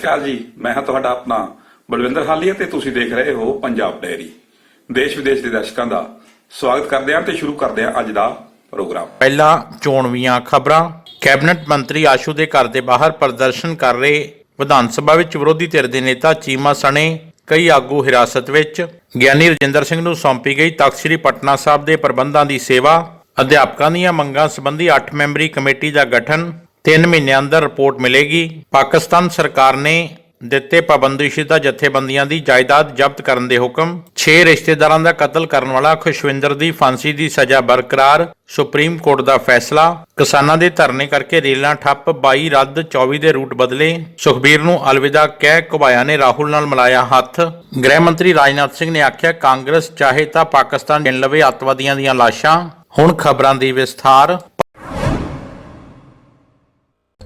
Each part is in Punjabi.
ਨਮਸਕਾਰ ਜੀ, ਮੈਂ ਹਾਂ ਤੁਹਾਡਾ ਆਪਣਾ ਬਲਵਿੰਦਰ ਹਾਲੀਆ ਤੇ ਤੁਸੀਂ ਦੇਖ ਰਹੇ ਹੋ ਪੰਜਾਬ ਡੈਰੀ ਦੇਸ਼ ਵਿਦੇਸ਼ ਦੇ ਦਰਸ਼ਕਾਂ ਦਾ ਸਵਾਗਤ ਕਰਦੇ ਹਾਂ ਤੇ ਸ਼ੁਰੂ ਕਰਦੇ ਹਾਂ ਅੱਜ ਦਾ ਪ੍ਰੋਗਰਾਮ। ਪਹਿਲਾਂ ਚੋਣਵੀਆਂ ਖਬਰਾਂ। ਕੈਬਨਿਟ ਮੰਤਰੀ ਆਸ਼ੂ ਦੇ ਘਰ ਦੇ ਬਾਹਰ ਪ੍ਰਦਰਸ਼ਨ ਕਰ ਰਹੇ ਵਿਧਾਨ ਸਭਾ ਵਿੱਚ ਵਿਰੋਧੀ ਧਿਰ ਦੇ ਨੇਤਾ ਚੀਮਾ ਸਣੇ, ਕਈ ਆਗੂ ਹਿਰਾਸਤ ਵਿੱਚ। ਗਿਆਨੀ ਰਜਿੰਦਰ ਸਿੰਘ ਨੂੰ ਸੌਂਪੀ ਗਈ ਤਖਤ ਸ੍ਰੀ ਪਟਨਾ ਸਾਹਿਬ ਦੇ ਪ੍ਰਬੰਧਾਂ ਦੀ ਸੇਵਾ। ਅਧਿਆਪਕਾਂ ਦੀਆਂ ਮੰਗਾਂ ਸੰਬੰਧੀ 8 ਮੈਂਬਰੀ ਕਮੇਟੀ ਦਾ ਗਠਨ। 3 ਮਹੀਨਿਆਂ ਅੰਦਰ ਰਿਪੋਰਟ ਮਿਲੇਗੀ। ਪਾਕਿਸਤਾਨ ਸਰਕਾਰ ਨੇ ਦਿੱਤੇ ਪਾਬੰਦੀਸ਼ੁਦਾ ਜਥੇਬੰਦੀਆਂ ਦੀ ਜਾਇਦਾਦ ਜ਼ਬਤ ਕਰਨ ਦੇ ਹੁਕਮ 6 ਰਿਸ਼ਤੇਦਾਰਾਂ ਦਾ ਕਤਲ ਕਰਨ ਵਾਲਾ ਖੁਸ਼ਵਿੰਦਰ ਦੀ ਫਾਂਸੀ ਦੀ ਸਜ਼ਾ ਬਰਕਰਾਰ, ਸੁਪਰੀਮ ਕੋਰਟ ਦਾ ਫੈਸਲਾ, ਕਿਸਾਨਾਂ ਦੇ ਧਰਨੇ ਕਰਕੇ ਰੇਲਾਂ ਠੱਪ 22 ਰੱਦ 24 ਦੇ ਰੂਟ ਬਦਲੇ। ਸੁਖਬੀਰ ਨੂੰ ਅਲਵਿਦਾ ਕਹਿ ਕੁਬਾਇਆ ਨੇ ਰਾਹੁਲ ਨਾਲ ਮਿਲਾਇਆ ਹੱਥ। ਗ੍ਰਹਿ ਮੰਤਰੀ ਰਾਜਨਾਥ ਸਿੰਘ ਨੇ ਆਖਿਆ, ਕਾਂਗਰਸ ਚਾਹੇ ਤਾਂ ਪਾਕਿਸਤਾਨ ਗਿਣ ਲਵੇ ਅੱਤਵਾਦੀਆਂ ਦੀਆਂ ਲਾਸ਼ਾਂ। ਹੁਣ ਖਬਰਾਂ ਦੀ ਵਿਸਥਾਰ।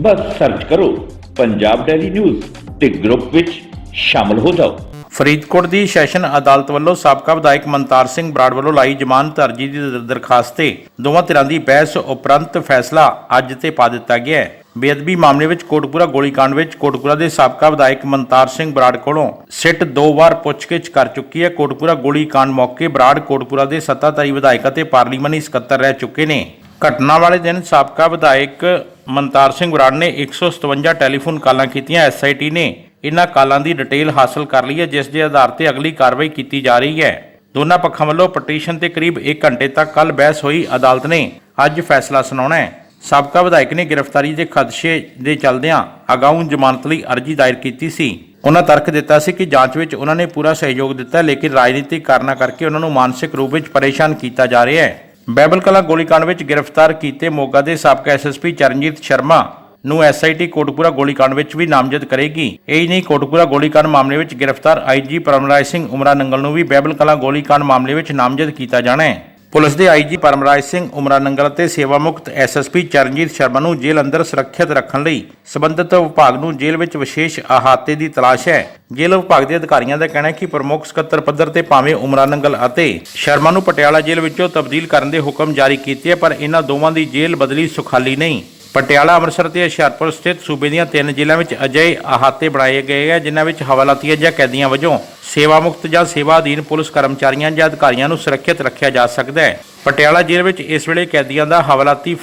ਬਸ ਸਰਚ ਕਰੋ ਪੰਜਾਬ ਡੈਲੀ ਨਿਊਜ਼ ਤੇ ਗਰੁੱਪ ਵਿੱਚ ਸ਼ਾਮਲ ਹੋ ਜਾਓ। ਫਰੀਦਕੋਟ ਦੀ ਸੈਸ਼ਨ ਅਦਾਲਤ ਵੱਲੋਂ ਸਾਬਕਾ ਵਿਧਾਇਕ ਮਨਤਾਰ ਸਿੰਘ ਬਰਾੜ ਵੱਲੋਂ ਲਾਈ ਜ਼ਮਾਨਤ ਅਰਜੀ ਦੀ ਦਰਖਾਸਤ ਤੇ ਦੋਵਾਂ ਧਿਰਾਂ ਦੀ ਬਹਿਸ ਉਪਰੰਤ ਫੈਸਲਾ ਅੱਜ ਤੇ ਪਾ ਦਿੱਤਾ ਗਿਆ ਹੈ। ਬੇਅਦਬੀ ਮਾਮਲੇ ਵਿੱਚ ਕੋਟਪੂਰਾ ਗੋਲੀकांड ਵਿੱਚ ਕੋਟਪੂਰਾ ਦੇ ਸਾਬਕਾ ਵਿਧਾਇਕ ਮਨਤਾਰ ਸਿੰਘ ਬਰਾੜ ਕੋਲੋਂ ਸਿੱਟ ਦੋ ਵਾਰ ਪੁੱਛਗਿੱਛ ਕਰ ਚੁੱਕੀ ਹੈ। ਕੋਟਪੂਰਾ ਗੋਲੀकांड ਮੌਕੇ ਬਰਾੜ ਕੋਟਪੂਰਾ ਦੇ ਸੱਤਾਧਾਰੀ ਵਿਧਾਇਕ ਅਤੇ ਪਾਰਲੀਮਾਨੀ ਸਕੱਤਰ ਰਹਿ ਚੁੱਕੇ ਨੇ। ਘਟਨਾ ਵਾਲੇ ਦਿਨ ਸਾਬਕਾ ਵਿਧਾਇਕ ਮਨਤਾਰ ਸਿੰਘ ਬਰਾੜ ਨੇ 157 ਟੈਲੀਫੋਨ ਕਾਲਾਂ ਕੀਤੀਆਂ। ਐਸਆਈਟੀ ਨੇ ਇਨ੍ਹਾਂ ਕਾਲਾਂ ਦੀ ਡਿਟੇਲ ਹਾਸਲ ਕਰ ਲਈ ਹੈ, ਜਿਸ ਦੇ ਆਧਾਰ ਤੇ ਅਗਲੀ ਕਾਰਵਾਈ ਕੀਤੀ ਜਾ ਰਹੀ ਹੈ। ਦੋਨਾਂ ਪੱਖਾਂ ਵੱਲੋਂ ਪਟੀਸ਼ਨ ਤੇ ਕਰੀਬ 1 ਘੰਟੇ ਤੱਕ ਕੱਲ ਬਹਿਸ ਹੋਈ। ਅਦਾਲਤ ਨੇ ਅੱਜ ਫੈਸਲਾ ਸੁਣਾਉਣਾ ਹੈ। ਸਾਬਕਾ ਵਿਧਾਇਕ ਨੇ ਗ੍ਰਿਫਤਾਰੀ ਦੇ ਖਦਸ਼ੇ ਦੇ ਚਲਦਿਆਂ ਅਗਾਊਂ ਜ਼ਮਾਨਤ ਲਈ ਅਰਜ਼ੀ ਦਾਇਰ ਕੀਤੀ ਸੀ। ਉਹਨਾਂ ਤਰਕ ਦਿੱਤਾ ਸੀ ਕਿ ਜਾਂਚ ਵਿੱਚ ਉਹਨਾਂ ਨੇ ਪੂਰਾ ਸਹਿਯੋਗ ਦਿੱਤਾ, ਲੇਕਿਨ ਰਾਜਨੀਤਿਕ ਕਾਰਨਾਂ ਕਰਕੇ ਉਹਨਾਂ ਨੂੰ ਮਾਨਸਿਕ ਰੂਪ ਵਿੱਚ ਪਰੇਸ਼ਾਨ ਕੀਤਾ ਜਾ ਰਿਹਾ ਹੈ। ਬੈਬਲ ਕਲਾ ਗੋਲੀकांड ਵਿੱਚ ਗ੍ਰਿਫਤਾਰ ਕੀਤੇ ਮੋਗਾ ਦੇ ਸਾਬਕਾ ਐਸਐਸਪੀ ਚਰਨਜੀਤ ਸ਼ਰਮਾ ਨੂੰ ਐਸਆਈਟੀ ਕੋਟਪੂਰਾ ਗੋਲੀकांड ਵਿੱਚ ਵੀ ਨਾਮਜ਼ਦ ਕਰੇਗੀ। ਇਹ ਹੀ ਨਹੀਂ ਕੋਟਪੂਰਾ ਗੋਲੀकांड ਮਾਮਲੇ ਵਿੱਚ ਗ੍ਰਿਫਤਾਰ ਆਈਜੀ ਪਰਮਰਾਜ ਸਿੰਘ ਉਮਰਾ ਨੰਗਲ ਨੂੰ ਵੀ ਬੈਬਲ ਕਲਾ ਗੋਲੀकांड ਮਾਮਲੇ ਵਿੱਚ ਨਾਮਜ਼ਦ ਕੀਤਾ ਜਾਣਾ ਹੈ। ਪੁਲਿਸ ਦੇ ਆਈਜੀ ਪਰਮਰਾਜ ਸਿੰਘ ਉਮਰਾ ਨੰਗਲ ਅਤੇ ਸੇਵਾ ਮੁਕਤ ਐਸਐਸਪੀ ਚਰਨਜੀਤ ਸ਼ਰਮਾ ਨੂੰ ਜੇਲ੍ਹ ਅੰਦਰ ਸੁਰੱਖਿਅਤ ਰੱਖਣ ਲਈ ਸਬੰਧਤ ਵਿਭਾਗ ਨੂੰ ਜੇਲ੍ਹ ਵਿੱਚ ਵਿਸ਼ੇਸ਼ ਅਹਾਤੇ ਦੀ ਤਲਾਸ਼ ਹੈ। ਜੇਲ੍ਹ ਵਿਭਾਗ ਦੇ ਅਧਿਕਾਰੀਆਂ ਦਾ ਕਹਿਣਾ ਹੈ ਕਿ ਪ੍ਰਮੁੱਖ ਸਕੱਤਰ ਪੱਧਰ ਤੇ ਭਾਵੇਂ ਉਮਰਾ ਨੰਗਲ ਅਤੇ ਸ਼ਰਮਾ ਨੂੰ ਪਟਿਆਲਾ ਜੇਲ੍ਹ ਵਿੱਚੋਂ ਤਬਦੀਲ ਕਰਨ ਦੇ ਹੁਕਮ ਜਾਰੀ ਕੀਤੇ ਪਰ ਇਹਨਾਂ ਦੋਵਾਂ ਦੀ ਜੇਲ੍ਹ ਬਦਲੀ ਸੁਖਾਲੀ ਨਹੀਂ। ਪਟਿਆਲਾ, ਅੰਮ੍ਰਿਤਸਰ ਤੇ ਹੁਸ਼ਿਆਰਪੁਰ ਸਥਿਤ ਸੂਬੇ ਦੀਆਂ ਤਿੰਨ ਜ਼ਿਲ੍ਹਿਆਂ ਵਿੱਚ ਅਜਿਹੇ ਅਹਾਤੇ ਬਣਾਏ ਗਏ ਹੈ, ਜਿਨ੍ਹਾਂ ਵਿੱਚ ਹਵਾਲਾਤੀਆਂ ਜਾਂ ਕੈਦੀਆਂ ਵਜੋਂ ਸੇਵਾ ਮੁਕਤ ਜਾਂ ਸੇਵਾ ਅਧੀਨ ਪੁਲਿਸ ਕਰਮਚਾਰੀਆਂ ਜਾਂ ਅਧਿਕਾਰੀਆਂ ਨੂੰ ਸੁਰੱਖਿਅਤ ਰੱਖਿਆ ਜਾ ਸਕਦਾ ਹੈ। ਪਟਿਆਲਾ ਜੇਲ੍ਹ ਵਿੱਚ ਇਸ ਵੇਲੇ ਕੈਦੀਆਂ ਦਾ ਹਵਾਲਾਤੀ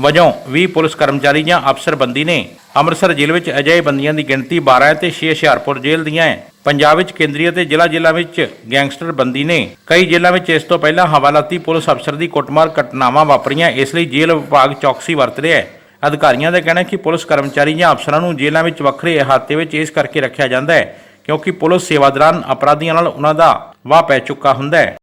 ਵਜੋਂ 20 ਪੁਲਿਸ ਕਰਮਚਾਰੀ ਜਾਂ ਅਫਸਰ ਬੰਦੀ ਨੇ। ਅੰਮ੍ਰਿਤਸਰ ਜੇਲ੍ਹ ਵਿੱਚ ਅਜਿਹੇ ਬੰਦੀਆਂ ਦੀ ਗਿਣਤੀ 12 ਹੈ ਤੇ 6 ਹੁਸ਼ਿਆਰਪੁਰ ਜੇਲ੍ਹ ਦੀਆਂ ਹੈ। ਪੰਜਾਬ ਵਿੱਚ ਕੇਂਦਰੀ ਅਤੇ ਜ਼ਿਲ੍ਹਾ ਜੇਲ੍ਹਾਂ ਵਿੱਚ ਗੈਂਗਸਟਰ ਬੰਦੀ ਨੇ। ਕਈ ਜੇਲ੍ਹਾਂ ਵਿੱਚ ਇਸ ਤੋਂ ਪਹਿਲਾਂ ਹਵਾਲਾਤੀ ਪੁਲਿਸ ਅਫਸਰ ਦੀ ਕੁੱਟਮਾਰ ਘਟਨਾਵਾਂ ਵਾਪਰੀਆਂ, ਇਸ ਲਈ ਜੇਲ੍ਹ ਵਿਭਾਗ ਚੌਕਸੀ ਵਰਤ ਰਿਹਾ ਹੈ। ਅਧਿਕਾਰੀਆਂ ਦਾ ਕਹਿਣਾ ਹੈ ਕਿ ਪੁਲਿਸ ਕਰਮਚਾਰੀ ਜਾਂ ਅਫਸਰਾਂ ਨੂੰ ਜੇਲ੍ਹਾਂ ਵਿੱਚ ਵੱਖਰੇ ਅਹਾਤੇ ਵਿੱਚ ਇਸ ਕਰਕੇ ਰੱਖਿਆ ਜਾਂਦਾ ਹੈ ਕਿਉਂਕਿ ਪੁਲਿਸ ਸੇਵਾ ਦੌਰਾਨ ਅਪਰਾਧੀਆਂ ਨਾਲ ਉਹਨਾਂ ਦਾ ਵਾਹ ਪੈ ਚੁੱਕਾ ਹੁੰਦਾ ਹੈ।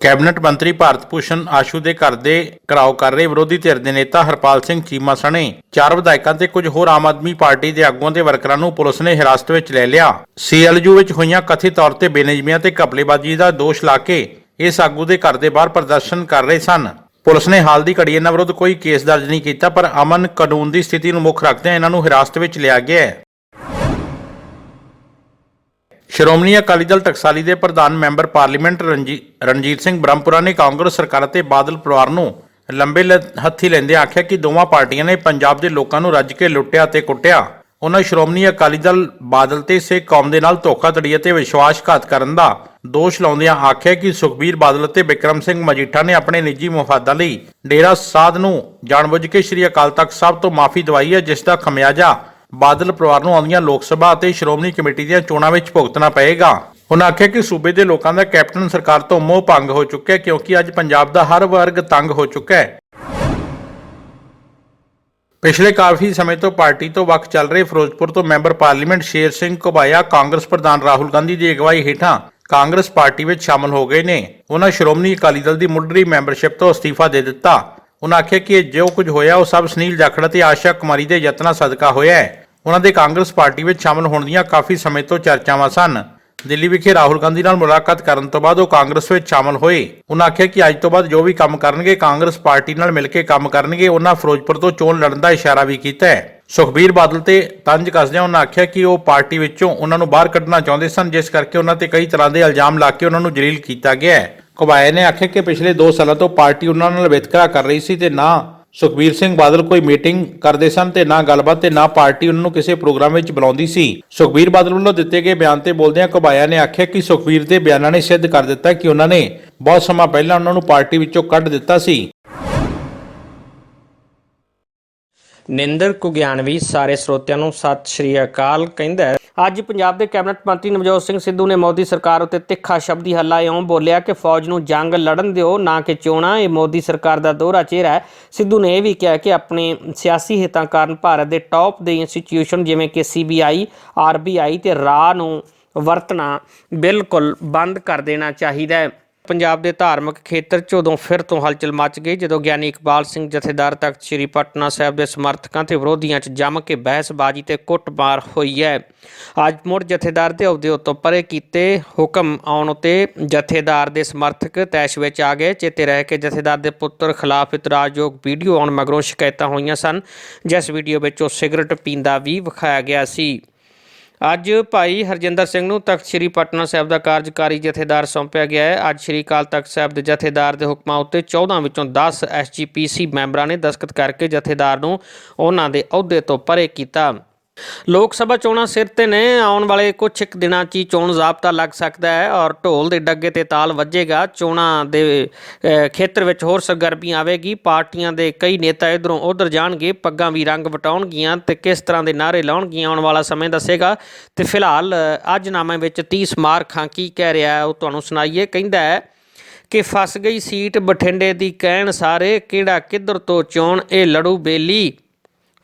ਕੈਬਨਿਟ ਮੰਤਰੀ ਭਾਰਤ ਭੂਸ਼ਣ ਆਸ਼ੂ ਦੇ ਘਰ ਦੇ ਘਰਾਓ ਕਰ ਰਹੇ ਵਿਰੋਧੀ ਧਿਰ ਦੇ ਨੇਤਾ ਹਰਪਾਲ ਸਿੰਘ ਚੀਮਾ ਸਣੇ ਚਾਰ ਵਿਧਾਇਕਾਂ ਤੇ ਕੁਝ ਹੋਰ ਆਮ ਆਦਮੀ ਪਾਰਟੀ ਦੇ ਆਗੂਆਂ ਤੇ ਵਰਕਰਾਂ ਨੂੰ ਪੁਲਿਸ ਨੇ ਹਿਰਾਸਤ ਵਿੱਚ ਲੈ ਲਿਆ। ਸੀਐਲਯੂ ਵਿੱਚ ਹੋਈਆਂ ਕਥਿਤ ਤੌਰ ਤੇ ਬੇਨਿਯਮੀਆਂ ਤੇ ਘਪਲੇਬਾਜ਼ੀ ਦਾ ਦੋਸ਼ ਲਾ ਕੇ ਇਸ ਆਗੂ ਦੇ ਘਰ ਦੇ ਬਾਹਰ ਪ੍ਰਦਰਸ਼ਨ ਕਰ ਰਹੇ ਸਨ। ਪੁਲਿਸ ਨੇ ਹਾਲ ਦੀ ਘੜੀ ਇਹਨਾਂ ਵਿਰੁੱਧ ਕੋਈ ਕੇਸ ਦਰਜ ਨਹੀਂ ਕੀਤਾ, ਪਰ ਅਮਨ ਕਾਨੂੰਨ ਦੀ ਸਥਿਤੀ ਨੂੰ ਮੁੱਖ ਰੱਖਦਿਆਂ ਇਹਨਾਂ ਨੂੰ ਹਿਰਾਸਤ ਵਿੱਚ ਲਿਆ ਗਿਆ ਹੈ। ਸ਼੍ਰੋਮਣੀ ਅਕਾਲੀ ਦਲ ਟਕਸਾਲੀ ਦੇ ਪ੍ਰਧਾਨ ਮੈਂਬਰ ਪਾਰਲੀਮੈਂਟ ਰਣਜੀ- ਰਣਜੀਤ ਸਿੰਘ ਬ੍ਰਹਮਪੁਰਾ ਨੇ ਕਾਂਗਰਸ ਸਰਕਾਰ ਅਤੇ ਬਾਦਲ ਪਰਿਵਾਰ ਨੂੰ ਲੰਬੇ ਲ- ਹੱਥੀ ਲੈਂਦੇ ਆਖਿਆ ਕਿ ਦੋਵਾਂ ਪਾਰਟੀਆਂ ਨੇ ਪੰਜਾਬ ਦੇ ਲੋਕਾਂ ਨੂੰ ਰੱਜ ਕੇ ਲੁੱਟਿਆ ਤੇ ਕੁੱਟਿਆ। ਉਹਨਾਂ ਸ਼੍ਰੋਮਣੀ ਅਕਾਲੀ ਦਲ ਬਾਦਲ ਤੇ ਸਿੱਖ ਕੌਮ ਦੇ ਨਾਲ ਧੋਖਾਧੜੀ ਅਤੇ ਵਿਸ਼ਵਾਸਘਾਤ ਕਰਨ ਦਾ ਦੋਸ਼ ਲਾਉਂਦਿਆਂ ਆਖਿਆ ਕਿ ਸੁਖਬੀਰ ਬਾਦਲ ਅਤੇ ਬਿਕਰਮ ਸਿੰਘ ਮਜੀਠਾ ਨੇ ਆਪਣੇ ਨਿੱਜੀ ਮੁਫਾਦਾਂ ਲਈ ਡੇਰਾ ਸਾਧ ਨੂੰ ਜਾਣਬੁੱਝ ਕੇ ਸ੍ਰੀ ਅਕਾਲ ਤਖਤ ਸਾਹਿਬ ਤੋਂ ਮਾਫੀ ਦਵਾਈ ਹੈ, ਜਿਸ ਦਾ ਖਮਿਆਜਾ ਬਾਦਲ ਪਰਿਵਾਰ ਨੂੰ ਆਉਂਦੀਆਂ ਲੋਕ ਸਭਾ ਅਤੇ ਸ਼੍ਰੋਮਣੀ ਕਮੇਟੀ ਦੀਆਂ ਚੋਣਾਂ ਵਿੱਚ ਭੁਗਤਣਾ ਪਏਗਾ। ਉਹਨਾਂ ਆਖਿਆ ਕਿ ਸੂਬੇ ਦੇ ਲੋਕਾਂ ਦਾ ਕੈਪਟਨ ਸਰਕਾਰ ਤੋਂ ਮੋਹ ਭੰਗ ਹੋ ਚੁੱਕਿਆ ਕਿਉਂਕਿ ਅੱਜ ਪੰਜਾਬ ਦਾ ਹਰ ਵਰਗ ਤੰਗ ਹੋ ਚੁੱਕਾ ਹੈ। ਪਿਛਲੇ ਕਾਫੀ ਸਮੇਂ ਤੋਂ ਪਾਰਟੀ ਤੋਂ ਵੱਖ ਚੱਲ ਰਹੇ ਫਿਰੋਜ਼ਪੁਰ ਤੋਂ ਮੈਂਬਰ ਪਾਰਲੀਮੈਂਟ ਸ਼ੇਰ ਸਿੰਘ ਘੁਬਾਇਆ ਕਾਂਗਰਸ ਪ੍ਰਧਾਨ ਰਾਹੁਲ ਗਾਂਧੀ ਦੀ ਅਗਵਾਈ ਹੇਠਾਂ ਕਾਂਗਰਸ ਪਾਰਟੀ ਵਿੱਚ ਸ਼ਾਮਲ ਹੋ ਗਏ ਨੇ। ਉਹਨਾਂ ਸ਼੍ਰੋਮਣੀ ਅਕਾਲੀ ਦਲ ਦੀ ਮੁੱਢਲੀ ਮੈਂਬਰਸ਼ਿਪ ਤੋਂ ਅਸਤੀਫਾ ਦੇ ਦਿੱਤਾ। ਉਹਨਾਂ ਆਖਿਆ ਕਿ ਜੋ ਕੁਝ ਹੋਇਆ ਉਹ ਸਭ ਸੁਨੀਲ ਜਾਖੜ ਤੇ ਆਸ਼ਾ ਕੁਮਾਰੀ ਦੇ ਯਤਨਾਂ ਸਦਕਾ ਹੋਇਆ ਹੈ। ਉਹਨਾਂ ਦੇ ਕਾਂਗਰਸ ਪਾਰਟੀ ਵਿੱਚ ਸ਼ਾਮਲ ਹੋਣ ਦੀਆਂ ਕਾਫੀ ਸਮੇਂ ਤੋਂ ਚਰਚਾਵਾਂ ਸਨ। ਦਿੱਲੀ ਵਿਖੇ ਰਾਹੁਲ ਗਾਂਧੀ ਨਾਲ ਮੁਲਾਕਾਤ ਕਰਨ ਤੋਂ ਬਾਅਦ ਉਹ ਕਾਂਗਰਸ ਵਿੱਚ ਸ਼ਾਮਲ ਹੋਏ। ਉਹਨਾਂ ਆਖਿਆ ਕਿ ਅੱਜ ਤੋਂ ਬਾਅਦ ਜੋ ਵੀ ਕੰਮ ਕਰਨਗੇ, ਕਾਂਗਰਸ ਪਾਰਟੀ ਨਾਲ ਮਿਲ ਕੇ ਕੰਮ ਕਰਨਗੇ। ਉਹਨਾਂ ਫਿਰੋਜ਼ਪੁਰ ਤੋਂ ਚੋਣ ਲੜਨ ਦਾ ਇਸ਼ਾਰਾ ਵੀ ਕੀਤਾ ਹੈ। ਸੁਖਬੀਰ ਬਾਦਲ ਤੇ ਤੰਜ ਕੱਸਦਿਆਂ ਉਹਨਾਂ ਆਖਿਆ ਕਿ ਉਹ ਪਾਰਟੀ ਵਿੱਚੋਂ ਉਹਨਾਂ ਨੂੰ ਬਾਹਰ ਕੱਢਣਾ ਚਾਹੁੰਦੇ ਸਨ, ਜਿਸ ਕਰਕੇ ਉਹਨਾਂ ਤੇ ਕਈ ਤਰ੍ਹਾਂ ਦੇ ਇਲਜ਼ਾਮ ਲਾ ਕੇ ਉਹਨਾਂ ਨੂੰ ਜਲੀਲ ਕੀਤਾ ਗਿਆ ਹੈ। ਘੁਬਾਇਆ ਨੇ ਆਖਿਆ ਕਿ ਪਿਛਲੇ 2 ਸਾਲਾਂ ਤੋਂ ਪਾਰਟੀ ਉਹਨਾਂ ਨਾਲ ਵਿਤਕਰਾ ਕਰ ਰਹੀ ਸੀ ਤੇ ਨਾ ਸੁਖਬੀਰ ਸਿੰਘ ਬਾਦਲ ਕੋਈ ਮੀਟਿੰਗ ਕਰਦੇ ਸਨ ਤੇ ਨਾ ਗੱਲਬਾਤ ਤੇ ਨਾ ਪਾਰਟੀ ਉਹਨਾਂ ਨੂੰ ਕਿਸੇ ਪ੍ਰੋਗਰਾਮ ਵਿੱਚ ਬੁਲਾਉਂਦੀ ਸੀ। ਸੁਖਬੀਰ ਬਾਦਲ ਵੱਲੋਂ ਦਿੱਤੇ ਗਏ ਬਿਆਨ ਤੇ ਬੋਲਦਿਆਂ ਘੁਬਾਇਆ ਨੇ ਆਖਿਆ ਕਿ ਸੁਖਬੀਰ ਦੇ ਬਿਆਨਾਂ ਨੇ ਸਿੱਧ ਕਰ ਦਿੱਤਾ ਕਿ ਉਹਨਾਂ ਨੇ ਬਹੁਤ ਸਮਾਂ ਪਹਿਲਾਂ ਉਹਨਾਂ ਨੂੰ ਪਾਰਟੀ ਵਿੱਚੋਂ ਕੱਢ ਦਿੱਤਾ ਸੀ। ਨਿੰਦਰ ਕੁਗਿਆਨਵੀ ਸਾਰੇ ਸਰੋਤਿਆਂ ਨੂੰ ਸਤਿ ਸ਼੍ਰੀ ਅਕਾਲ ਕਹਿੰਦਾ ਅੱਜ ਪੰਜਾਬ ਦੇ ਕੈਬਨਿਟ ਮੰਤਰੀ ਨਵਜੋਤ ਸਿੰਘ ਸਿੱਧੂ ਨੇ ਮੋਦੀ ਸਰਕਾਰ ਉੱਤੇ ਤਿੱਖਾ ਸ਼ਬਦੀ ਹੱਲਾ ਇਉਂ ਬੋਲਿਆ ਕਿ ਫੌਜ ਨੂੰ ਜੰਗ ਲੜਨ ਦਿਓ, ਨਾ ਕਿ ਚੋਣਾਂ। ਇਹ ਮੋਦੀ ਸਰਕਾਰ ਦਾ ਦੋਹਰਾ ਚਿਹਰਾ ਹੈ। ਸਿੱਧੂ ਨੇ ਇਹ ਵੀ ਕਿਹਾ ਕਿ ਆਪਣੇ ਸਿਆਸੀ ਹਿੱਤਾਂ ਕਾਰਨ ਭਾਰਤ ਦੇ ਟੌਪ ਦੇ ਇੰਸਟੀਚਿਊਸ਼ਨ ਜਿਵੇਂ ਕਿ ਸੀਬੀਆਈ ਆਰਬੀਆਈ ਤੇ ਰਾਹ ਨੂੰ ਵਰਤਣਾ ਬਿਲਕੁਲ ਬੰਦ ਕਰ ਦੇਣਾ ਚਾਹੀਦਾ ਹੈ। ਪੰਜਾਬ ਦੇ ਧਾਰਮਿਕ ਖੇਤਰ 'ਚ ਉਦੋਂ ਫਿਰ ਤੋਂ ਹਲਚਲ ਮਚ ਗਈ, ਜਦੋਂ ਗਿਆਨੀ ਇਕਬਾਲ ਸਿੰਘ ਜਥੇਦਾਰ ਤਖਤ ਸ੍ਰੀ ਪਟਨਾ ਸਾਹਿਬ ਦੇ ਸਮਰਥਕਾਂ ਤੇ ਵਿਰੋਧੀਆਂ 'ਚ ਜੰਮ ਕੇ ਬਹਿਸਬਾਜ਼ੀ ਤੇ ਕੁੱਟਮਾਰ ਹੋਈ ਹੈ। ਅੱਜ ਮੁੜ ਜਥੇਦਾਰ ਦੇ ਅਹੁਦੇ ਉੱਤੋਂ ਪਰੇ ਕੀਤੇ ਹੁਕਮ ਆਉਣ ਉਤੇ ਜਥੇਦਾਰ ਦੇ ਸਮਰਥਕ ਤੈਸ਼ ਵਿੱਚ ਆ ਗਏ। ਚੇਤੇ ਰਹਿ ਕੇ ਜਥੇਦਾਰ ਦੇ ਪੁੱਤਰ ਖਿਲਾਫ ਇਤਰਾਜ਼ਯੋਗ ਵੀਡੀਓ ਆਉਣ ਮਗਰੋਂ ਸ਼ਿਕਾਇਤਾਂ ਹੋਈਆਂ ਸਨ। ਜਿਸ ਵੀਡੀਓ ਵਿੱਚ ਉਹ ਸਿਗਰਟ ਪੀਂਦਾ ਵੀ ਵਿਖਾਇਆ ਗਿਆ ਸੀ। ਅੱਜ ਭਾਈ ਹਰਜਿੰਦਰ ਸਿੰਘ ਨੂੰ ਤਖਤ ਸ੍ਰੀ ਪਟਨਾ ਸਾਹਿਬ ਦਾ ਕਾਰਜਕਾਰੀ ਜਥੇਦਾਰ ਸੌਂਪਿਆ ਗਿਆ ਹੈ। ਅੱਜ ਸ੍ਰੀ ਅਕਾਲ ਤਖਤ ਸਾਹਿਬ ਦੇ ਜਥੇਦਾਰ ਦੇ ਹੁਕਮਾਂ ਉੱਤੇ 14 ਵਿੱਚੋਂ 10 ਐਸਜੀਪੀਸੀ ਮੈਂਬਰਾਂ ਨੇ ਦਸਖਤ ਕਰਕੇ ਜਥੇਦਾਰ ਨੂੰ ਉਹਨਾਂ ਦੇ ਅਹੁਦੇ ਤੋਂ ਪਰੇ ਕੀਤਾ। ਲੋਕ ਸਭਾ ਚੋਣਾਂ ਸਿਰ ਤੇ ਨੇ। ਆਉਣ ਵਾਲੇ ਕੁਝ ਇੱਕ ਦਿਨਾਂ 'ਚ ਹੀ ਚੋਣ ਜ਼ਾਬਤਾ ਲੱਗ ਸਕਦਾ ਹੈ ਔਰ ਢੋਲ ਦੇ ਡੱਗੇ ਤੇ ਤਾਲ ਵੱਜੇਗਾ। ਚੋਣਾਂ ਦੇ ਖੇਤਰ ਵਿੱਚ ਹੋਰ ਸਰਗਰਮੀ ਆਵੇਗੀ। ਪਾਰਟੀਆਂ ਦੇ ਕਈ ਨੇਤਾ ਇਧਰੋਂ ਉਧਰ ਜਾਣਗੇ। ਪੱਗਾਂ ਵੀ ਰੰਗ ਵਟਾਉਣਗੀਆਂ ਤੇ ਕਿਸ ਤਰ੍ਹਾਂ ਦੇ ਨਾਰੇ ਲਾਉਣਗੀਆਂ ਆਉਣ ਵਾਲਾ ਸਮੇਂ ਦੱਸੇਗਾ। ਤੇ ਫਿਲਹਾਲ ਅੱਜ ਨਾਮੇ ਵਿੱਚ 30 ਸਮਾਰਖਾਂ ਕੀ ਕਹਿ ਰਿਹਾ ਉਹ ਤੁਹਾਨੂੰ ਸੁਣਾਈਏ। ਕਹਿੰਦਾ ਹੈ ਕਿ ਫਸ ਗਈ ਸੀਟ ਬਠਿੰਡੇ ਦੀ ਕਹਿਣ ਸਾਰੇ। ਕਿਹੜਾ ਕਿੱਧਰ ਤੋਂ ਚੋਣ? ਇਹ ਲੜੂ ਬੇਲੀ।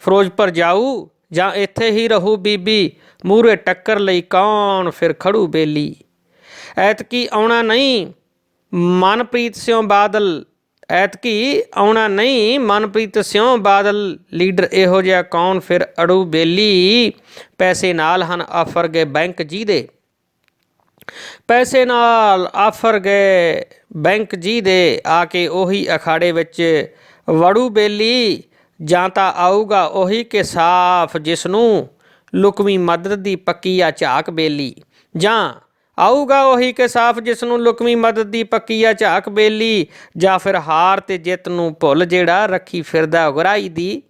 ਫਿਰੋਜ਼ਪੁਰ ਜਾਊ। ਜਾਂ ਇੱਥੇ ਹੀ ਰਹੂ ਬੀਬੀ ਮੂਰੇ ਟੱਕਰ ਲਈ ਕੌਣ ਫਿਰ ਖੜੂ ਬੇਲੀ? ਐਤਕੀ ਆਉਣਾ ਨਹੀਂ, ਮਨਪ੍ਰੀਤ ਸਿੰਘ ਬਾਦਲ। ਐਤਕੀ ਆਉਣਾ ਨਹੀਂ, ਮਨਪ੍ਰੀਤ ਸਿੰਘ ਬਾਦਲ। ਲੀਡਰ ਇਹੋ ਜਿਹਾ ਕੌਣ ਫਿਰ ਅੜੂ ਬੇਲੀ? ਪੈਸੇ ਨਾਲ ਹਨ ਆਫਰ ਗਏ ਬੈਂਕ ਜੀ ਦੇ। ਪੈਸੇ ਨਾਲ ਆਫਰ ਗਏ ਬੈਂਕ ਜੀ ਦੇ। ਆ ਕੇ ਉਹੀ ਅਖਾੜੇ ਵਿੱਚ ਵੜੂ ਬੇਲੀ। ਜਾਂ ਤਾਂ ਆਊਗਾ ਉਹੀ ਕਿ ਸਾਫ਼ ਜਿਸ ਨੂੰ ਲੁਕਵੀਂ ਮਦਦ ਦੀ ਪੱਕੀ ਆ ਝਾਕ ਬੇਲੀ। ਜਾਂ ਆਊਗਾ ਉਹੀ ਕਿ ਸਾਫ਼ ਜਿਸ ਨੂੰ ਲੁਕਵੀਂ ਮਦਦ ਦੀ ਪੱਕੀ ਆ ਝਾਕ ਬੇਲੀ, ਜਾਂ ਫਿਰ ਹਾਰ ਤੇ ਜਿੱਤ ਨੂੰ ਭੁੱਲ ਜਿਹੜਾ ਰੱਖੀ ਫਿਰਦਾ ਉਗਰਾਈ ਦੀ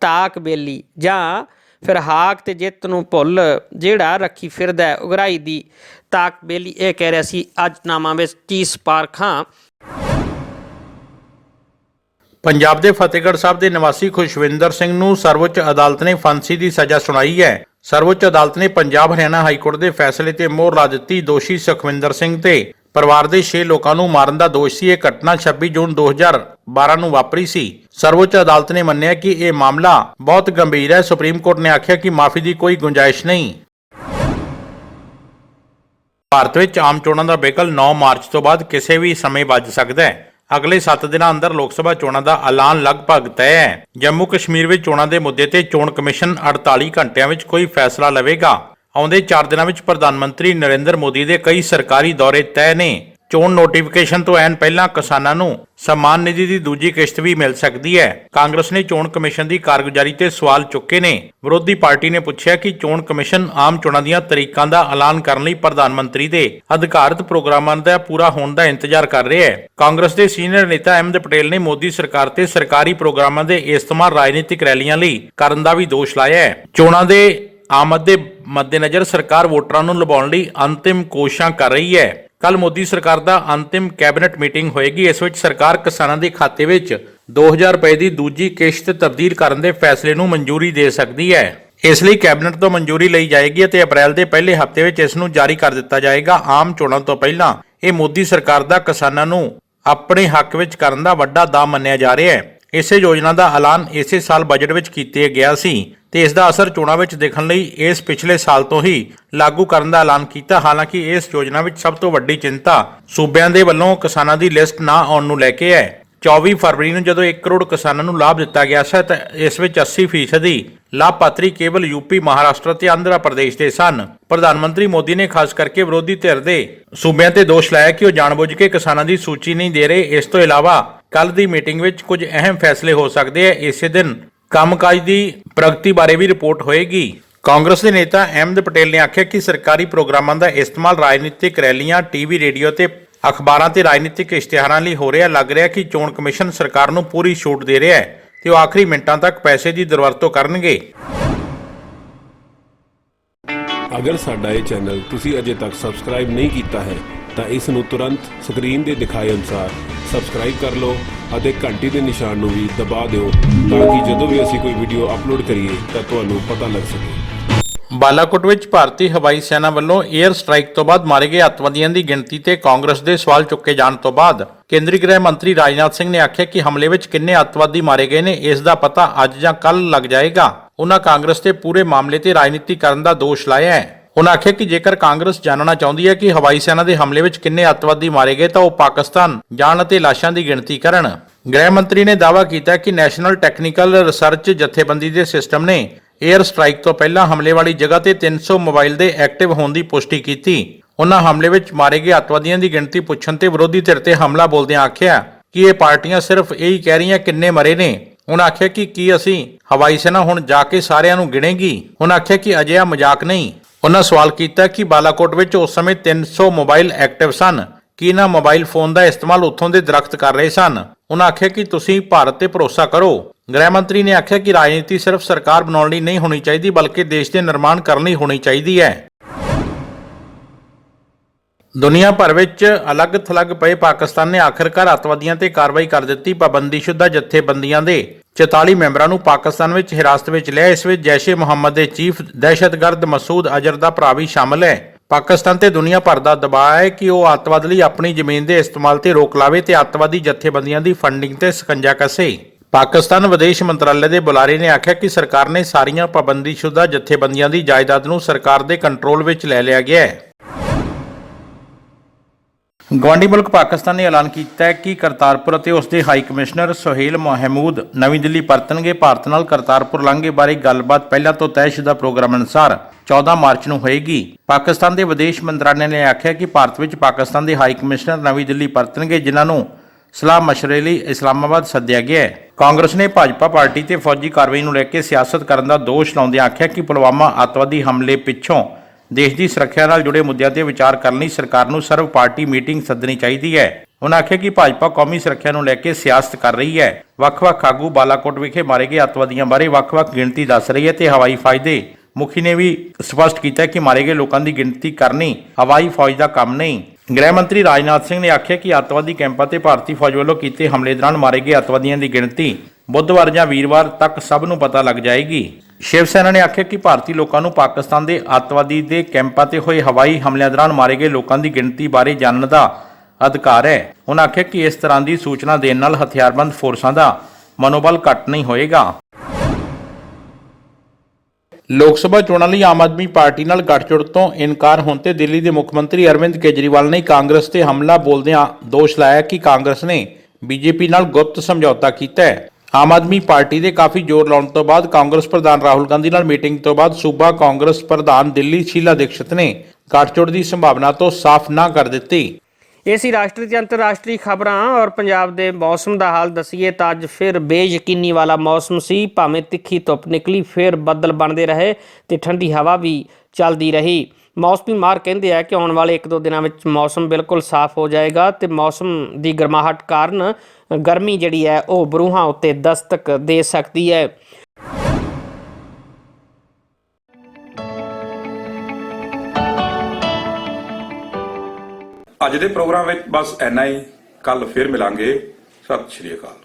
ਤਾਕ ਬੇਲੀ। ਜਾਂ ਫਿਰ ਹਾਕ ਤੇ ਜਿੱਤ ਨੂੰ ਭੁੱਲ ਜਿਹੜਾ ਰੱਖੀ ਫਿਰਦਾ ਉਗਰਾਈ ਦੀ ਤਾਕ ਬੇਲੀ। ਇਹ ਕਹਿ ਰਿਹਾ ਸੀ ਅੱਜ ਨਾਮਾ ਵਿੱਚ 30 ਪਾਰਖਾਂ ਪੰਜਾਬ ਦੇ ਫਤਿਹਗੜ੍ਹ ਸਾਹਿਬ ਦੇ ਨਿਵਾਸੀ ਖੁਸ਼ਵਿੰਦਰ ਸਿੰਘ ਨੂੰ ਸਰਵਉੱਚ ਅਦਾਲਤ ਨੇ ਫਾਂਸੀ ਦੀ ਸਜ਼ਾ ਸੁਣਾਈ ਹੈ। ਸਰਵਉੱਚ ਅਦਾਲਤ ਨੇ ਪੰਜਾਬ ਹਰਿਆਣਾ ਹਾਈ ਕੋਰਟ ਦੇ ਫੈਸਲੇ ਤੇ ਮੋਹਰ ਲਾ ਦਿੱਤੀ ਦੋਸ਼ੀ ਸੁਖਵਿੰਦਰ ਸਿੰਘ ਤੇ। ਪਰਿਵਾਰ ਦੇ 6 ਲੋਕਾਂ ਨੂੰ ਮਾਰਨ ਦਾ ਦੋਸ਼ ਸੀ। ਇਹ ਘਟਨਾ 26 ਜੂਨ 2012 ਨੂੰ ਵਾਪਰੀ ਸੀ। ਸਰਵਉੱਚ ਅਦਾਲਤ ਨੇ ਮੰਨਿਆ ਕਿ ਇਹ ਮਾਮਲਾ ਬਹੁਤ ਗੰਭੀਰ ਹੈ। ਸੁਪਰੀਮ ਕੋਰਟ ਨੇ ਆਖਿਆ ਕਿ ਮਾਫੀ ਦੀ ਕੋਈ ਗੁੰਜਾਇਸ਼ ਨਹੀਂ। ਭਾਰਤ ਵਿੱਚ ਆਮ ਚੋਣਾਂ ਦਾ ਬਿਗਲ 9 ਮਾਰਚ ਤੋਂ ਬਾਅਦ ਕਿਸੇ ਵੀ ਸਮੇਂ ਵੱਜ ਸਕਦਾ ਹੈ। ਅਗਲੇ 7 ਦਿਨਾਂ ਅੰਦਰ ਲੋਕ ਸਭਾ ਚੋਣਾਂ ਦਾ ਐਲਾਨ ਲਗਭਗ ਤੈਅ ਹੈ। ਜੰਮੂ ਕਸ਼ਮੀਰ ਵਿੱਚ ਚੋਣਾਂ ਦੇ ਮੁੱਦੇ ਤੇ ਚੋਣ ਕਮਿਸ਼ਨ 48 ਘੰਟਿਆਂ ਵਿੱਚ ਕੋਈ ਫੈਸਲਾ ਲਵੇਗਾ। ਆਉਂਦੇ 4 ਦਿਨਾਂ ਵਿੱਚ ਪ੍ਰਧਾਨ ਮੰਤਰੀ ਨਰਿੰਦਰ ਮੋਦੀ ਦੇ ਕਈ ਸਰਕਾਰੀ ਦੌਰੇ ਤੈਅ ਨੇ। ਚੋਣ ਨੋਟੀਫਿਕੇਸ਼ਨ ਤੋਂ ਐਨ ਪਹਿਲਾਂ ਕਿਸਾਨਾਂ ਨੂੰ ਸਨਮਾਨ ਨਿਧੀ ਦੀ ਦੂਜੀ ਕਿਸ਼ਤ ਵੀ ਮਿਲ ਸਕਦੀ ਹੈ। ਕਾਂਗਰਸ ਨੇ ਚੋਣ ਕਮਿਸ਼ਨ ਦੀ ਕਾਰਗੁਜ਼ਾਰੀ ਤੇ ਸਵਾਲ ਚੁੱਕੇ ਨੇ। ਵਿਰੋਧੀ ਪਾਰਟੀ ਨੇ ਪੁੱਛਿਆ ਕਿ ਚੋਣ ਕਮਿਸ਼ਨ ਆਮ ਚੋਣਾਂ ਦੀਆਂ ਤਰੀਕਾਂ ਦਾ ਐਲਾਨ ਕਰਨ ਲਈ ਪ੍ਰਧਾਨ ਮੰਤਰੀ ਦੇ ਅਧਿਕਾਰਤ ਪ੍ਰੋਗਰਾਮਾਂ ਦਾ ਪੂਰਾ ਹੋਣ ਦਾ ਇੰਤਜ਼ਾਰ ਕਰ ਰਿਹਾ ਹੈ। ਕਾਂਗਰਸ ਦੇ ਸੀਨੀਅਰ ਨੇਤਾ ਅਹਿਮਦ ਪਟੇਲ ਨੇ ਮੋਦੀ ਸਰਕਾਰ ਤੇ ਸਰਕਾਰੀ ਪ੍ਰੋਗਰਾਮਾਂ ਦੇ ਇਸਤੇਮਾਲ ਰਾਜਨੀਤਿਕ ਰੈਲੀਆਂ ਲਈ ਕਰਨ ਦਾ ਵੀ ਦੋਸ਼ ਲਾਇਆ ਹੈ। ਚੋਣਾਂ ਦੇ ਆਮਦ ਦੇ ਮੱਦੇਨਜ਼ਰ ਸਰਕਾਰ ਵੋਟਰਾਂ ਨੂੰ ਲੁਭਾਉਣ ਲਈ ਅੰਤਿਮ ਕੋਸ਼ਿਸ਼ਾਂ ਕਰ ਰਹੀ ਹੈ। ਕੱਲ ਮੋਦੀ ਸਰਕਾਰ ਦਾ ਅੰਤਿਮ ਕੈਬਨਿਟ ਮੀਟਿੰਗ ਹੋਏਗੀ, ਇਸ ਵਿੱਚ ਸਰਕਾਰ ਕਿਸਾਨਾਂ ਦੇ ਖਾਤੇ ਵਿੱਚ 2000 ਰੁਪਏ ਦੀ ਦੂਜੀ ਕਿਸ਼ਤ ਤਬਦੀਲ ਕਰਨ ਦੇ ਫੈਸਲੇ ਨੂੰ ਮਨਜ਼ੂਰੀ ਦੇ ਸਕਦੀ ਹੈ। ਇਸ ਲਈ ਕੈਬਨਿਟ ਤੋਂ ਮਨਜ਼ੂਰੀ ਲਈ ਜਾਏਗੀ ਅਤੇ ਅਪ੍ਰੈਲ ਦੇ ਪਹਿਲੇ ਹਫ਼ਤੇ ਵਿੱਚ ਇਸ ਨੂੰ ਜਾਰੀ ਕਰ ਦਿੱਤਾ ਜਾਏਗਾ। ਆਮ ਚੋਣਾਂ ਤੋਂ ਪਹਿਲਾਂ ਇਹ ਮੋਦੀ ਸਰਕਾਰ ਦਾ ਕਿਸਾਨਾਂ ਨੂੰ ਆਪਣੇ ਹੱਕ ਵਿੱਚ ਕਰਨ ਦਾ ਵੱਡਾ ਦਾਅ ਮੰਨਿਆ ਜਾ ਰਿਹਾ ਹੈ। ਇਸੇ ਯੋਜਨਾ ਦਾ ਐਲਾਨ ਇਸੇ ਸਾਲ ਬਜਟ ਵਿੱਚ ਕੀਤੇ ਗਿਆ ਸੀ ਤੇ ਇਸ ਦਾ ਅਸਰ ਚੋਣਾਂ ਵਿੱਚ ਦੇਖਣ ਲਈ ਇਸ ਪਿਛਲੇ ਸਾਲ ਤੋਂ ਹੀ ਲਾਗੂ ਕਰਨ ਦਾ ਐਲਾਨ ਕੀਤਾ। ਹਾਲਾਂਕਿ ਇਸ ਯੋਜਨਾ ਵਿੱਚ ਸਭ ਤੋਂ ਵੱਡੀ ਚਿੰਤਾ ਸੂਬਿਆਂ ਦੇ ਵੱਲੋਂ ਕਿਸਾਨਾਂ ਦੀ ਲਿਸਟ ਨਾ ਆਉਣ ਨੂੰ ਲੈ ਕੇ ਹੈ। 24 ਫਰਵਰੀ ਨੂੰ ਜਦੋਂ 1 ਕਰੋੜ ਕਿਸਾਨਾਂ ਨੂੰ ਲਾਭ ਦਿੱਤਾ ਗਿਆ ਸੀ ਤਾਂ ਇਸ ਵਿੱਚ 80% ਲਾਭਪਾਤਰੀ ਕੇਵਲ ਯੂਪੀ ਮਹਾਰਾਸ਼ਟਰ ਤੇ ਆਂਧਰਾ ਪ੍ਰਦੇਸ਼ ਦੇ ਸਨ। ਪ੍ਰਧਾਨ ਮੰਤਰੀ ਮੋਦੀ ਨੇ ਖਾਸ ਕਰਕੇ ਵਿਰੋਧੀ ਧਿਰ ਦੇ ਸੂਬਿਆਂ ਤੇ ਦੋਸ਼ ਲਾਇਆ ਕਿ ਉਹ ਜਾਣਬੁੱਝ ਕੇ ਕਿਸਾਨਾਂ ਦੀ ਸੂਚੀ ਨਹੀਂ ਦੇ ਰਹੇ। ਇਸ ਤੋਂ ਇਲਾਵਾ ਕੱਲ ਦੀ ਮੀਟਿੰਗ ਵਿੱਚ ਕੁਝ ਅਹਿਮ ਫੈਸਲੇ ਹੋ ਸਕਦੇ ਆ। ਇਸੇ ਦਿਨ ਕੰਮਕਾਜ ਦੀ ਪ੍ਰਗਤੀ ਬਾਰੇ ਵੀ ਰਿਪੋਰਟ ਹੋਏਗੀ। ਕਾਂਗਰਸ ਦੇ ਨੇਤਾ ਅਹਿਮਦ ਪਟੇਲ ਨੇ ਆਖਿਆ ਕਿ ਸਰਕਾਰੀ ਪ੍ਰੋਗਰਾਮਾਂ ਦਾ ਇਸਤੇਮਾਲ ਰਾਜਨੀਤਿਕ ਰੈਲੀਆਂ ਟੀਵੀ ਰੇਡੀਓ ਤੇ ਅਖਬਾਰਾਂ ਤੇ ਰਾਜਨੀਤਿਕ ਇਸ਼ਤਿਹਾਰਾਂ ਲਈ ਹੋ ਰਿਹਾ ਲੱਗ ਰਿਹਾ ਕਿ ਚੋਣ ਕਮਿਸ਼ਨ ਸਰਕਾਰ ਨੂੰ ਪੂਰੀ ਛੂਟ ਦੇ ਰਿਹਾ ਹੈ ਤੇ ਉਹ ਆਖਰੀ ਮਿੰਟਾਂ ਤੱਕ ਪੈਸੇ ਦੀ ਦੁਰਵਰਤੋਂ ਕਰਨਗੇ। ਅਗਰ ਸਾਡਾ ਇਹ ਚੈਨਲ ਤੁਸੀਂ ਅਜੇ ਤੱਕ ਸਬਸਕ੍ਰਾਈਬ ਨਹੀਂ ਕੀਤਾ ਹੈ, ਤਾਂ ਇਸ ਨੂੰ ਤੁਰੰਤ ਸਕਰੀਨ ਦੇ ਦਿਖਾਏ ਅਨੁਸਾਰ ਸਬਸਕ੍ਰਾਈਬ ਕਰ ਲਓ ਅਤੇ ਘੰਟੀ ਦੇ ਨਿਸ਼ਾਨ ਨੂੰ ਵੀ ਦਬਾ ਦਿਓ ਤਾਂ ਕਿ ਜਦੋਂ ਵੀ ਅਸੀਂ ਕੋਈ ਵੀਡੀਓ ਅਪਲੋਡ ਕਰੀਏ ਤਾਂ ਤੁਹਾਨੂੰ ਪਤਾ ਲੱਗ ਸਕੇ। ਬਾਲਾਕੋਟ ਵਿੱਚ ਭਾਰਤੀ ਹਵਾਈ ਸੈਨਾ ਵੱਲੋਂ 에ਅਰ ਸਟ੍ਰਾਈਕ ਤੋਂ ਬਾਅਦ ਮਾਰੇ ਗਏ ਅੱਤਵਾਦੀਆਂ ਦੀ ਗਿਣਤੀ ਤੇ ਕਾਂਗਰਸ ਦੇ ਸਵਾਲ ਚੁੱਕੇ ਜਾਣ ਤੋਂ ਬਾਅਦ ਕੇਂਦਰੀ ਗ੍ਰਹਿ ਮੰਤਰੀ ਰਾਜਨਾਥ ਸਿੰਘ ਨੇ ਆਖਿਆ ਕਿ ਹਮਲੇ ਵਿੱਚ ਕਿੰਨੇ ਅੱਤਵਾਦੀ ਮਾਰੇ ਗਏ ਨੇ, ਇਸ ਦਾ ਪਤਾ ਅੱਜ ਜਾਂ ਕੱਲ ਲੱਗ ਜਾਏਗਾ। ਉਹਨਾਂ ਕਾਂਗਰਸ ਤੇ ਪੂਰੇ ਮਾਮਲੇ ਤੇ ਰਾਜਨੀਤੀ ਕਰਨ ਦਾ ਦੋਸ਼ ਲਾਇਆ ਹੈ। ਉਹਨਾਂ ਆਖਿਆ ਕਿ ਜੇਕਰ ਕਾਂਗਰਸ ਜਾਣਨਾ ਚਾਹੁੰਦੀ ਹੈ ਕਿ ਹਵਾਈ ਸੈਨਾ ਦੇ ਹਮਲੇ ਵਿੱਚ ਕਿੰਨੇ ਅੱਤਵਾਦੀ ਮਾਰੇ ਗਏ, ਤਾਂ ਉਹ ਪਾਕਿਸਤਾਨ ਜਾਣ ਅਤੇ ਲਾਸ਼ਾਂ ਦੀ ਗਿਣਤੀ ਕਰਨ। ਗ੍ਰਹਿ ਮੰਤਰੀ ਨੇ ਦਾਅਵਾ ਕੀਤਾ ਕਿ ਨੈਸ਼ਨਲ ਟੈਕਨੀਕਲ ਰਿਸਰਚ ਜਥੇਬੰਦੀ ਦੇ ਸਿਸਟਮ ਨੇ 에ਅਰ ਸਟ੍ਰਾਈਕ ਤੋਂ ਪਹਿਲਾਂ ਹਮਲੇ ਵਾਲੀ ਜਗ੍ਹਾ ਤੇ 300 ਮੋਬਾਈਲ ਦੇ ਐਕਟਿਵ ਹੋਣ ਦੀ ਪੁਸ਼ਟੀ ਕੀਤੀ। ਉਹਨਾਂ ਹਮਲੇ ਵਿੱਚ ਮਾਰੇ ਗਏ ਅੱਤਵਾਦੀਆਂ ਦੀ ਗਿਣਤੀ ਪੁੱਛਣ ਤੇ ਵਿਰੋਧੀ ਧਿਰ ਤੇ ਹਮਲਾ ਬੋਲਦਿਆਂ ਆਖਿਆ, ਕਿ ਇਹ ਪਾਰਟੀਆਂ ਸਿਰਫ ਇਹੀ ਕਹਿ ਰਹੀਆਂ ਕਿੰਨੇ ਮਰੇ ਨੇ? ਉਹਨਾਂ ਆਖਿਆ ਕਿ ਕੀ ਅਸੀਂ ਹਵਾਈ ਸੈਨਾ ਹੁਣ ਜਾ ਕੇ ਸਾਰਿਆਂ ਨੂੰ ਗਿਣੇਗੀ? ਉਹਨਾਂ ਆਖਿਆ ਕਿ ਅਜਿਹਾ ਮਜ਼ਾਕ ਨਹੀਂ। ਉਹਨਾਂ ਸਵਾਲ ਕੀਤਾ ਕਿ ਬਾਲਾਕੋਟ ਵਿੱਚ ਉਸ ਸਮੇਂ 300 ਮੋਬਾਈਲ ਐਕਟਿਵ ਸਨ। ਕਿ ਇਹਨਾਂ ਮੋਬਾਈਲ ਫੋਨ ਦਾ ਇਸਤੇਮਾਲ ਉੱਥੋਂ ਦੇ ਦਰਖਤ ਕਰ ਰਹੇ ਸਨ? ਉਹਨਾਂ ਆਖਿਆ ਕਿ ਤੁਸੀਂ ਭਾਰਤ ਤੇ ਭਰੋਸਾ ਕਰੋ। ਗ੍ਰਹਿ ਮੰਤਰੀ ਨੇ ਆਖਿਆ ਕਿ ਰਾਜਨੀਤੀ ਸਿਰਫ ਸਰਕਾਰ ਬਣਾਉਣ ਲਈ ਨਹੀਂ ਹੋਣੀ ਚਾਹੀਦੀ, ਬਲਕਿ ਦੇਸ਼ ਦੇ ਨਿਰਮਾਣ ਕਰਨ ਲਈ ਹੋਣੀ ਚਾਹੀਦੀ ਹੈ। ਦੁਨੀਆ ਭਰ ਵਿੱਚ ਅਲੱਗ-ਥਲੱਗ ਪਏ ਪਾਕਿਸਤਾਨ ਨੇ ਆਖਰਕਾਰ ਅੱਤਵਾਦੀਆਂ ਤੇ ਕਾਰਵਾਈ ਕਰ ਦਿੱਤੀ, ਪਾਬੰਦੀ ਪਾਬੰਦੀਸ਼ੁਦਾ ਜਥੇਬੰਦੀਆਂ ਦੇ। 44 ਮੈਂਬਰਾਂ ਨੂੰ ਪਾਕਿਸਤਾਨ ਵਿੱਚ ਹਿਰਾਸਤ ਵਿੱਚ ਲਿਆ। ਇਸ ਵਿੱਚ ਜੈਸ਼-ਏ ਮੁਹੰਮਦ ਦੇ ਚੀਫ ਦਹਿਸ਼ਤਗਰਦ ਮਸੂਦ ਅਜ਼ਹਰ ਦਾ ਭਰਾ ਵੀ ਸ਼ਾਮਲ ਹੈ। ਪਾਕਿਸਤਾਨ ਤੇ ਦੁਨੀਆ ਭਰ ਦਾ ਦਬਾਅ ਹੈ ਕਿ ਉਹ ਅੱਤਵਾਦ ਲਈ ਆਪਣੀ ਜ਼ਮੀਨ ਦੇ ਇਸਤੇਮਾਲ ਤੇ ਰੋਕ ਲਾਵੇ ਤੇ ਅੱਤਵਾਦੀ ਜਥੇਬੰਦੀਆਂ ਦੀ ਫੰਡਿੰਗ ਤੇ ਸਕੰਜਾ ਕਸੇ। ਪਾਕਿਸਤਾਨ ਵਿਦੇਸ਼ ਮੰਤਰਾਲੇ ਦੇ ਬੁਲਾਰੇ ਨੇ ਆਖਿਆ ਕਿ ਸਰਕਾਰ ਨੇ ਸਾਰੀਆਂ ਪਾਬੰਦੀਸ਼ੁਦਾ ਜਥੇਬੰਦੀਆਂ ਦੀ ਜਾਇਦਾਦ ਨੂੰ ਸਰਕਾਰ ਦੇ ਕੰਟਰੋਲ ਵਿੱਚ ਲੈ ਲਿਆ ਗਿਆ ਹੈ। ਗਵਾਂਡੀ ਮੁਲਕ ਪਾਕਿਸਤਾਨ ਨੇ ਐਲਾਨ ਕੀਤਾ ਹੈ ਕਿ ਕਰਤਾਰਪੁਰ ਅਤੇ ਉਸ ਦੇ ਹਾਈ ਕਮਿਸ਼ਨਰ ਸੁਹੇਲ ਮਹਿਮੂਦ ਨਵੀਂ ਦਿੱਲੀ ਪਰਤਣਗੇ। ਭਾਰਤ ਨਾਲ ਕਰਤਾਰਪੁਰ ਲਾਂਘੇ ਬਾਰੇ ਗੱਲਬਾਤ ਪਹਿਲਾਂ ਤੋਂ ਤੈਅਸ਼ੁਦਾ ਪ੍ਰੋਗਰਾਮ ਅਨੁਸਾਰ 14 ਮਾਰਚ ਨੂੰ ਹੋਏਗੀ। ਪਾਕਿਸਤਾਨ ਦੇ ਵਿਦੇਸ਼ ਮੰਤਰਾਲੇ ਨੇ ਆਖਿਆ ਕਿ ਭਾਰਤ ਵਿੱਚ ਪਾਕਿਸਤਾਨ ਦੇ ਹਾਈ ਕਮਿਸ਼ਨਰ ਨਵੀਂ ਦਿੱਲੀ ਪਰਤਣਗੇ, ਜਿਨ੍ਹਾਂ ਨੂੰ ਸਲਾਹ ਮਸ਼ਵਰੇ ਲਈ ਇਸਲਾਮਾਬਾਦ ਸੱਦਿਆ ਗਿਆ ਹੈ। ਕਾਂਗਰਸ ਨੇ ਭਾਜਪਾ ਪਾਰਟੀ ਤੇ ਫੌਜੀ ਕਾਰਵਾਈ ਨੂੰ ਲੈ ਕੇ ਸਿਆਸਤ ਕਰਨ ਦਾ ਦੋਸ਼ ਲਾਉਂਦਿਆਂ ਆਖਿਆ ਕਿ ਪੁਲਵਾਮਾ ਅੱਤਵਾਦੀ ਹਮਲੇ ਪਿੱਛੋਂ ਦੇਸ਼ ਦੀ ਸੁਰੱਖਿਆ ਨਾਲ ਜੁੜੇ ਮੁੱਦਿਆਂ ਤੇ ਵਿਚਾਰ ਕਰਨ ਲਈ ਸਰਕਾਰ ਨੂੰ ਸਰਵ ਪਾਰਟੀ ਮੀਟਿੰਗ ਸੱਦਣੀ ਚਾਹੀਦੀ ਹੈ। ਉਹਨਾਂ ਆਖਿਆ ਕਿ ਭਾਜਪਾ ਕੌਮੀ ਸੁਰੱਖਿਆ ਨੂੰ ਲੈ ਕੇ ਸਿਆਸਤ ਕਰ ਰਹੀ ਹੈ। ਵੱਖ-ਵੱਖ ਆਗੂ ਬਾਲਾਕੋਟ ਵਿਖੇ ਮਾਰੇ ਗਏ ਅੱਤਵਾਦੀਆਂ ਬਾਰੇ ਵੱਖ-ਵੱਖ ਗਿਣਤੀ ਦੱਸ ਰਹੀ ਹੈ ਤੇ ਹਵਾਈ ਫੌਜ ਮੁਖੀ ਨੇ ਵੀ ਸਪਸ਼ਟ ਕੀਤਾ ਕਿ ਮਾਰੇ ਗਏ ਲੋਕਾਂ ਦੀ ਗਿਣਤੀ ਕਰਨੀ ਹਵਾਈ ਫੌਜ ਦਾ ਕੰਮ ਨਹੀਂ। ਗ੍ਰਹਿ ਮੰਤਰੀ ਰਾਜਨਾਥ ਸਿੰਘ ਨੇ ਆਖਿਆ ਕਿ ਅੱਤਵਾਦੀ ਕੈਂਪਾਂ ਤੇ ਭਾਰਤੀ ਫੌਜ ਵੱਲੋਂ ਕੀਤੇ ਹਮਲੇ ਦੌਰਾਨ ਮਾਰੇ ਗਏ ਅੱਤਵਾਦੀਆਂ ਦੀ ਗਿਣਤੀ ਬੁੱਧਵਾਰ ਜਾਂ ਵੀਰਵਾਰ ਤੱਕ ਸਭ ਨੂੰ ਪਤਾ ਲੱਗ ਜਾਏਗੀ। ਸ਼ਿਵ ਸੈਨਾ ਨੇ ਆਖਿਆ ਕਿ ਭਾਰਤੀ ਲੋਕਾਂ ਨੂੰ ਪਾਕਿਸਤਾਨ ਦੇ ਅੱਤਵਾਦੀ ਦੇ ਕੈਂਪਾਂ ਤੇ ਹੋਏ ਹਵਾਈ ਹਮਲਿਆਂ ਦੌਰਾਨ ਮਾਰੇ ਗਏ ਲੋਕਾਂ ਦੀ ਗਿਣਤੀ ਬਾਰੇ ਜਾਣਨ ਦਾ ਅਧਿਕਾਰ ਹੈ। ਉਹਨਾਂ ਆਖਿਆ ਕਿ ਇਸ ਤਰ੍ਹਾਂ ਦੀ ਸੂਚਨਾ ਦੇਣ ਨਾਲ ਹਥਿਆਰਬੰਦ ਫੋਰਸਾਂ ਦਾ ਮਨੋਬਲ ਘੱਟ ਨਹੀਂ ਹੋਏਗਾ। ਲੋਕ ਸਭਾ ਚੋਣਾਂ ਲਈ ਆਮ ਆਦਮੀ ਪਾਰਟੀ ਨਾਲ ਗੱਠਜੋੜ ਤੋਂ ਇਨਕਾਰ ਹੋਣ ਤੇ ਦਿੱਲੀ ਦੇ ਮੁੱਖ ਮੰਤਰੀ ਅਰਵਿੰਦ ਕੇਜਰੀਵਾਲ ਨੇ ਕਾਂਗਰਸ ਤੇ ਹਮਲਾ ਬੋਲਦਿਆਂ ਦੋਸ਼ ਲਾਇਆ ਕਿ ਕਾਂਗਰਸ ਨੇ ਬੀਜੇਪੀ ਨਾਲ ਗੁਪਤ ਸਮਝੌਤਾ ਕੀਤਾ ਹੈ। ਆਮ ਆਦਮੀ ਪਾਰਟੀ ਦੇ ਕਾਫੀ ਜ਼ੋਰ ਲਾਉਣ ਤੋਂ ਬਾਅਦ ਕਾਂਗਰਸ ਪ੍ਰਧਾਨ ਰਾਹੁਲ ਗਾਂਧੀ ਨਾਲ ਮੀਟਿੰਗ ਤੋਂ ਬਾਅਦ ਸੂਬਾ ਕਾਂਗਰਸ ਪ੍ਰਧਾਨ ਦਿੱਲੀ ਸ਼ੀਲਾ ਦੀਕਸ਼ਤ ਨੇ ਗੱਠਜੋੜ ਦੀ ਸੰਭਾਵਨਾ ਤੋਂ ਸਾਫ਼ ਨਾ ਕਰ ਦਿੱਤੀ। ਇਹ ਸੀ ਰਾਸ਼ਟਰੀ ਤੇ ਅੰਤਰਰਾਸ਼ਟਰੀ ਖਬਰਾਂ ਔਰ ਪੰਜਾਬ ਦੇ ਮੌਸਮ ਦਾ ਹਾਲ ਦਸੀਏ ਤਾਂ ਅੱਜ ਫਿਰ ਬੇਯਕੀਨੀ ਵਾਲਾ ਮੌਸਮ ਸੀ, ਭਾਵੇਂ ਤਿੱਖੀ ਧੁੱਪ ਨਿਕਲੀ, ਫਿਰ ਬੱਦਲ ਬਣਦੇ ਰਹੇ ਤੇ ਠੰਡੀ ਹਵਾ ਵੀ ਚੱਲਦੀ ਰਹੀ। ਮੌਸਮੀ ਮਾਰ ਕਹਿੰਦੇ ਆ ਕਿ ਆਉਣ ਵਾਲੇ 1-2 ਦਿਨਾਂ ਵਿੱਚ ਮੌਸਮ ਬਿਲਕੁਲ ਸਾਫ਼ ਹੋ ਜਾਏਗਾ ਤੇ ਮੌਸਮ ਦੀ ਗਰਮਾਹਟ ਕਾਰਨ ਗਰਮੀ ਜਿਹੜੀ ਹੈ ਉਹ ਬਰੂਹਾਂ ਉੱਤੇ ਦਸਤਕ ਦੇ ਸਕਦੀ ਹੈ। ਅੱਜ ਦੇ ਪ੍ਰੋਗਰਾਮ ਵਿੱਚ ਬਸ ਇੰਨਾ ਹੀ। ਕੱਲ ਫਿਰ ਮਿਲਾਂਗੇ। ਸਤਿ ਸ਼੍ਰੀ ਅਕਾਲ।